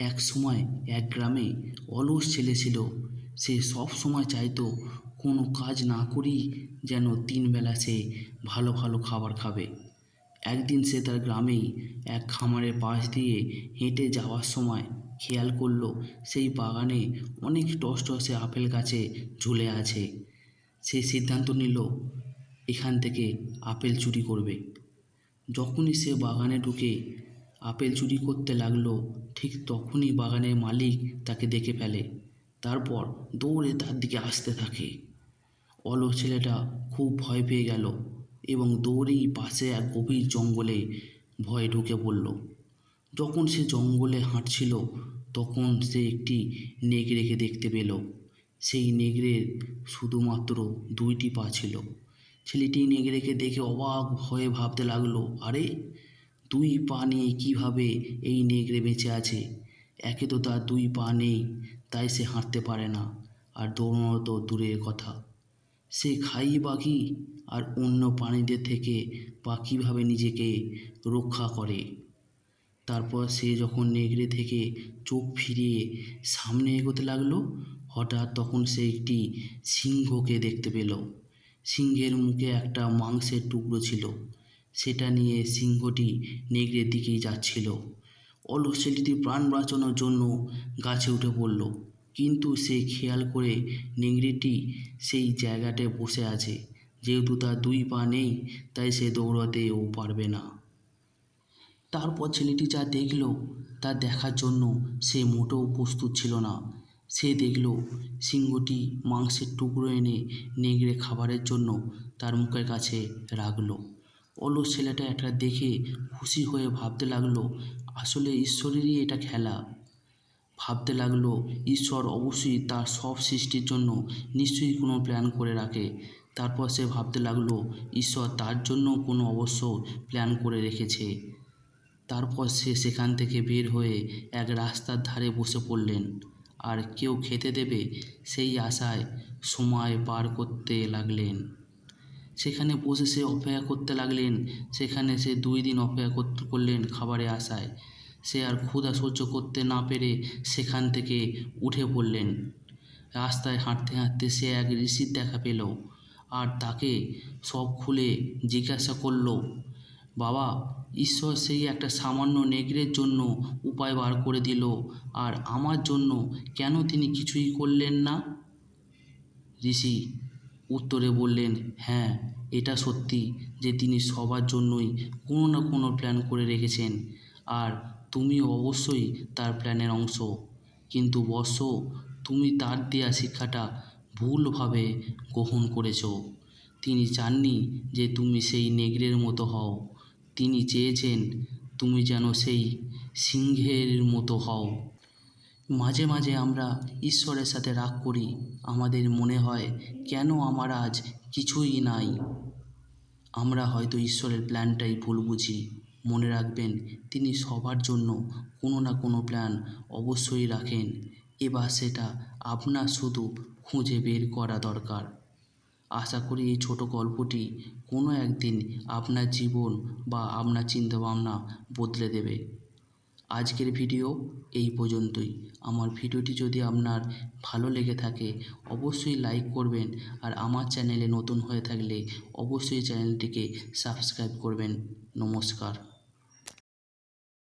এক সময় এক গ্রামে অলস ছেলে ছিল। সে সব সময় চাইতো কোনো কাজ না করেই যেন তিনবেলা সে ভালো ভালো খাবার খাবে। একদিন সে তার গ্রামেই এক খামারের পাশ দিয়ে হেঁটে যাওয়ার সময় খেয়াল করল, সেই বাগানে অনেক টসটসে আপেল গাছে ঝুলে আছে। সে সিদ্ধান্ত নিল, এখান থেকে আপেল চুরি করবে। যখনই সে বাগানে ঢুকে আপেল চুরি করতে লাগল। ঠিক তখনই বাগানের মালিক তাকে দেখে ফেলে। তারপর দৌড়ে তার দিকে আসতে থাকে। অলস ছেলেটা খুব ভয় পেয়ে গেল এবং দৌড়েই পাশে এক গভীর জঙ্গলে ভয়ে ঢুকে পড়ল। যখন সে জঙ্গলে হাঁটছিল, তখন সে একটি নেগড়েকে দেখতে পেল। সেই নেগড়ের শুধুমাত্র দুইটি পা ছিল। ছেলেটি নেগড়েকে দেখে অবাক হয়ে ভাবতে লাগল, আরে দুই পা নিয়ে কীভাবে এই নেগড়ে বেঁচে আছে? একে তো তার দুই পা নেই, তাই সে হাঁটতে পারে না। আর দৌড়ানো তো দূরের কথা। সে খাই বা কি? আর অন্য প্রাণীদের থেকে বা কীভাবে নিজেকে রক্ষা করে? তারপর সে যখন নেগড়ে থেকে চোখ ফিরিয়ে সামনে এগোতে লাগল, হঠাৎ তখন সে একটি সিংহকে দেখতে পেল। সিংহের মুখে একটা মাংসের টুকরো ছিল। সেটা নিয়ে সিংহটি নেগড়ের দিকেই যাচ্ছিল। অলস ছেলেটি প্রাণ বাঁচানোর জন্য গাছে উঠে পড়ল। কিন্তু সে খেয়াল করে নেংড়েটি সেই জায়গাটায় বসে আছে। যেহেতু তার দুই পা নেই, তাই সে দৌড়াতেও পারবে না। তারপর ছেলেটি যা দেখল, তা দেখার জন্য সে মোটেও প্রস্তুত ছিল না। সে দেখল সিংহটি মাংসের টুকরো এনে নেগড়ে খাবারের জন্য তার মুখের কাছে রাখল। অলস ছেলেটা এটা দেখে খুশি হয়ে ভাবতে লাগল, আসলে ঈশ্বরেরই এটা খেলা। ভাবতে লাগল, ঈশ্বর অবশ্যই তার সব সৃষ্টির জন্য নিশ্চয়ই কোনো প্ল্যান করে রাখে। তারপর সে ভাবতে লাগল, ঈশ্বর তার জন্য কোনো অবশ্য প্ল্যান করে রেখেছে। তারপর সে সেখান থেকে বের হয়ে এক রাস্তার ধারে বসে পড়লেন। আর কেউ খেতে দেবে সেই আশায় সময় পার করতে লাগলেন। সেখানে বসে সে অপেক্ষা করতে লাগলেন। সেখানে সে দুই দিন অপেক্ষা করলেন খাবারের আশায়। সে আর ক্ষুধা সহ্য করতে না পেরে সেখান থেকে উঠে পড়লেন। রাস্তায় হাঁটতে হাঁটতে সে এক ঋষির দেখা পেল আর তাকে সব খুলে জিজ্ঞাসা করল, বাবা, ঈশ্বর সেই একটা সামান্য নেগড়ের জন্য উপায় বার করে দিল আর আমার জন্য কেন তিনি কিছুই করলেন না? ঋষি উত্তরে বললেন হ্যাঁ এটা সত্যি যে তিনি সবার জন্যই কোনো না কোনো প্ল্যান করে রেখেছেন। আর তুমি অবশ্যই তার প্ল্যানের অংশ। কিন্তু বর্ষ তুমি তার দেয়া শিক্ষাটা ভুলভাবে গ্রহণ করেছ। তিনি চাননি যে তুমি সেই নেগড়ের মতো হও। তিনি চেয়েছেন তুমি যেন সেই সিংহের মতো হও। মাঝে মাঝে আমরা ঈশ্বরের সাথে রাগ করি। আমাদের মনে হয়, কেন আমার আজ কিছুই নাই? আমরা হয়তো ঈশ্বরের প্ল্যানটাই ভুল বুঝি। মনে রাখবেন, তিনি সবার জন্য কোনো না কোনো প্ল্যান অবশ্যই রাখেন। এবার সেটা আপনার শুধু খুঁজে বের করা দরকার। আশা করি এই ছোট গল্পটি কোনো একদিন আপনার জীবন বা আপনার চিন্তাভাবনা বদলে দেবে। আজকের ভিডিও এই পর্যন্তই। আমার ভিডিওটি যদি আপনার ভালো লেগে থাকে, অবশ্যই লাইক করবেন আর আমার চ্যানেলে নতুন হয়ে থাকলে অবশ্যই চ্যানেলটিকে সাবস্ক্রাইব করবেন। নমস্কার।